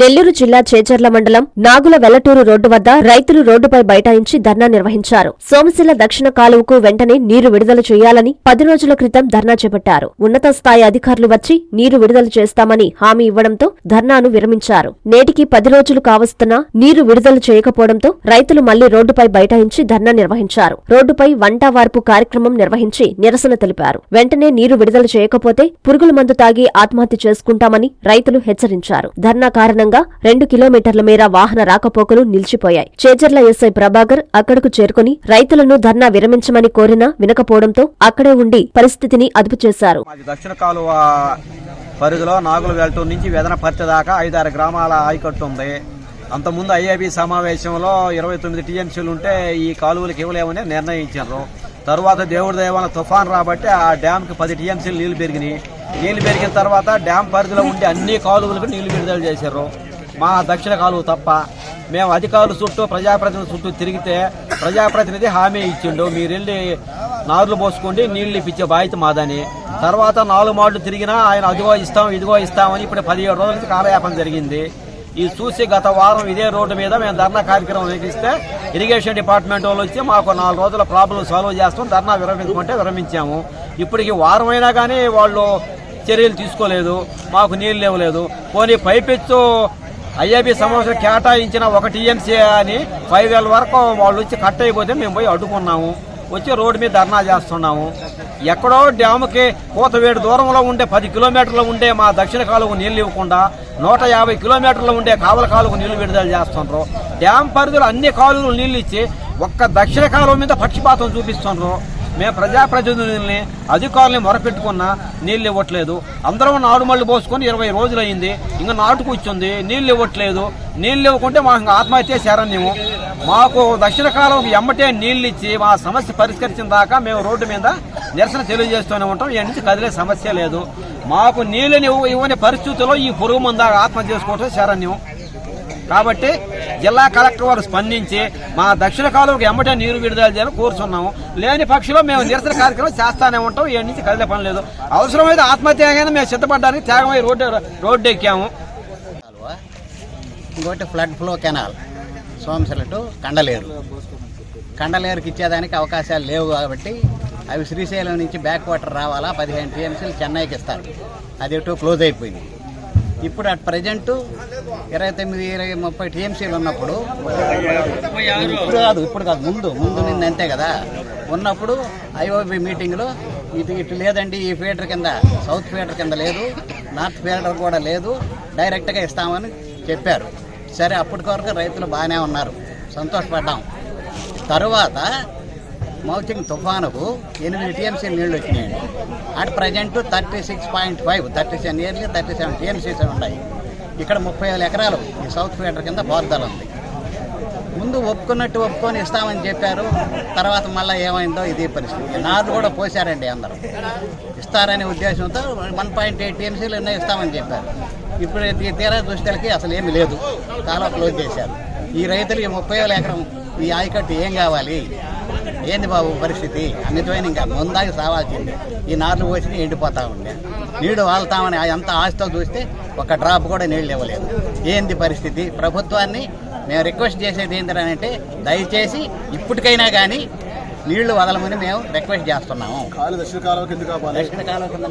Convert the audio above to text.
నెల్లూరు జిల్లా చేజర్ల మండలం నాగుల వెల్లటూరు రోడ్డు వద్ద రైతులు రోడ్డుపై బైఠాయించి ధర్నా నిర్వహించారు. సోమశిల దక్షిణ కాలువకు వెంటనే నీరు విడుదల చేయాలని పది రోజుల క్రితం ధర్నా చేపట్టారు. ఉన్నత స్థాయి అధికారులు వచ్చి నీరు విడుదల చేస్తామని హామీ ఇవ్వడంతో ధర్నాను విరమించారు. నేటికి పది రోజులు కావస్తున్నా నీరు విడుదల చేయకపోవడంతో రైతులు మళ్ళీ రోడ్డుపై బైఠాయించి ధర్నా నిర్వహించారు. రోడ్డుపై వంట వార్పు కార్యక్రమం నిర్వహించి నిరసన తెలిపారు. వెంటనే నీరు విడుదల చేయకపోతే పురుగుల మందు తాగి ఆత్మహత్య చేసుకుంటామని రైతులు హెచ్చరించారు. ధర్నా కారణంగా రెండు కిలోమీటర్ల మేర వాహన రాకపోకలు నిలిచిపోయాయి. చేజర్ల ఎస్ఐ ప్రభాకర్ అక్కడకు చేరుకుని రైతులను ధర్నా విరమించమని కోరినా వినకపోవడంతో అక్కడే ఉండి పరిస్థితిని అదుపు చేశారు. దక్షిణ కాలువ పరిధిలో నాగుల వెల్టూరు నుంచి వెదనపర్తి దాకా ఐదారు గ్రామాల ఆయకట్టు ఉంది. అంతకుముందు ఐఏబీ సమావేశంలో ఇరవై తొమ్మిది టీఎంసీలు ఉంటే ఈ కాలువలకు ఇవ్వలేమని నిర్ణయించారు. తర్వాత దేవుడి దేవాల తుఫాన్ రాబట్టి ఆ డ్యామ్కి పది టీఎంసీలు నీళ్ళు పెరిగినాయి. నీళ్ళు పెరిగిన తర్వాత డ్యామ్ పరిధిలో ఉండే అన్ని కాలువలకు నీళ్ళు విడుదల చేశారు. మా దక్షిణ కాలువ తప్ప మేము అధికారుల చుట్టూ ప్రజాప్రతినిధి చుట్టూ తిరిగితే ప్రజాప్రతినిధి హామీ ఇచ్చిండు మీరు వెళ్ళి నారులు పోసుకోండి నీళ్ళు ఇప్పించే బాధ్యత మాదని. తర్వాత నాలుగు మాటలు తిరిగినా ఆయన అదిగో ఇస్తాం ఇదిగో ఇస్తామని ఇప్పుడు పదిహేడు రోజుల నుంచి కాలయాపన జరిగింది. ఇది చూసి గత వారం ఇదే రోడ్డు మీద మేము ధర్నా కార్యక్రమం నిర్వహిస్తే ఇరిగేషన్ డిపార్ట్మెంట్ వాళ్ళు వచ్చి మాకు నాలుగు రోజుల ప్రాబ్లం సాల్వ్ చేస్తాం ధర్నా విరమించుకుంటే విరమించాము. ఇప్పటికి వారమైనా కానీ వాళ్ళు చర్యలు తీసుకోలేదు మాకు నీళ్ళు ఇవ్వలేదు పోనీ పైపెచ్చు ఐఏబీ సమస్యలు కేటాయించిన ఒక టీఎంసీ అని ఫైవ్ వేల వరకు వాళ్ళు వచ్చి కట్ అయిపోతే మేము పోయి అడ్డుకున్నాము. వచ్చి రోడ్డు మీద ధర్నా చేస్తున్నాము. ఎక్కడో డ్యాముకి కోతవేడు దూరంలో ఉండే పది కిలోమీటర్లు ఉండే మా దక్షిణ కాలువకు నీళ్ళు ఇవ్వకుండా నూట యాభై కిలోమీటర్లు ఉండే కావల కాలువకు నీళ్ళు విడుదల చేస్తుండ్రు డ్యామ్ పరిధిలో అన్ని కాలువలు నీళ్ళు ఇచ్చి ఒక్క దక్షిణ కాలువ మీద పక్షిపాతం చూపిస్తుండ్రు మేము ప్రజాప్రతినిధుల్ని అధికారుల్ని మొరపెట్టుకున్నా నీళ్ళు ఇవ్వట్లేదు. అందరం నాడుమళ్ళు పోసుకొని ఇరవై రోజులు అయింది ఇంకా నాటుకు వచ్చింది నీళ్ళు ఇవ్వట్లేదు. నీళ్ళు ఇవ్వకుంటే మాకు ఆత్మహత్య ఆత్మహత్య శరణ్యము. మాకు దక్షిణ కాలం ఎమ్మటే నీళ్ళు ఇచ్చి మా సమస్య పరిష్కరించిన దాకా మేము రోడ్డు మీద నిరసన తెలియజేస్తూనే ఉంటాం. ఈ నుంచి కదిలే సమస్య లేదు. మాకు నీళ్ళని ఇవ్వని పరిస్థితుల్లో ఈ పురుగు మంద ఆత్మహత్య చేసుకోవటం శరణ్యం కాబట్టి జిల్లా కలెక్టర్ వారు స్పందించి మా దక్షిణ కాలువకు ఎమ్మటే నీరు విడుదల చేయాలని కోరుతున్నాము లేని పక్షంలో మేము నిరసన కార్యక్రమం చేస్తానే ఉంటాం. ఏ నుంచి కదిలే పని లేదు. అవసరమైతే ఆత్మహత్యగానే మేము సిద్ధపడడానికి త్యాగమై రోడ్డు రోడ్డు ఎక్కాము. ఇంకోటి flood flow canal Somasila to Kandaleru. కండలేరుకి ఇచ్చేదానికి అవకాశాలు లేవు కాబట్టి అవి శ్రీశైలం నుంచి బ్యాక్ వాటర్ రావాలా? పదిహేను టీఎంసీలు చెన్నైకి ఇస్తారు. అది ఎటు క్లోజ్ అయిపోయింది. ఇప్పుడు అట్ ప్రజెంట్ ఇరవై తొమ్మిది ఇరవై ముప్పై టీఎంసీలు ఉన్నప్పుడు ఇప్పుడు కాదు ఇప్పుడు కాదు ముందు ముందు నింది అంతే కదా. ఉన్నప్పుడు ఐఓబి మీటింగ్లో ఇది ఇటు లేదండి ఈ ఫీడర్ కింద సౌత్ ఫీడర్ కింద లేదు నార్త్ ఫీడర్ కూడా లేదు డైరెక్ట్గా ఇస్తామని చెప్పారు. సరే అప్పటి వరకు రైతులు బాగానే ఉన్నారు సంతోషపడ్డాం. తరువాత మౌచింగ్ తుఫానుకు ఎనిమిది టీఎంసీ నీళ్ళు వచ్చినాయండి at present thirty six point five thirty seven yearly thirty seven TMCs ఉన్నాయి. ఇక్కడ ముప్పై వేల ఎకరాలు ఈ సౌత్ ఫీడర్ కింద బోర్దల ఉంది. ముందు ఒప్పుకున్నట్టు ఒప్పుకొని ఇస్తామని చెప్పారు. తర్వాత మళ్ళీ ఏమైందో ఇది పరిస్థితి. నార్లు కూడా పోసారండి అందరూ. ఇస్తారనే ఉద్దేశంతో వన్ పాయింట్ ఎయిట్ టీఎంసీలు ఎన్నో ఇస్తామని చెప్పారు. ఇప్పుడు ఈ తీరా దృష్టికి అసలు ఏమి లేదు. చాలా క్లోజ్ చేశారు. ఈ రైతులు ఈ ముప్పై వేల ఎకరం ఈ ఆయకట్టు ఏం కావాలి? ఏంది బాబు పరిస్థితి? అన్నిటిపైన ఇంకా ముందాకి సావాల్సింది. ఈ నార్లు పోసి ఎండిపోతా ఉండే. నీళ్ళు వాళ్తామని ఎంత ఆశతో చూస్తే ఒక డ్రాప్ కూడా నీళ్ళు ఇవ్వలేదు. ఏంది పరిస్థితి? ప్రభుత్వాన్ని మేము రిక్వెస్ట్ చేసేది ఏంటంటే దయచేసి ఇప్పటికైనా కానీ నీళ్ళు వదలమని మేము రిక్వెస్ట్ చేస్తున్నాము. కాలు దక్షిణ కాలువ కింద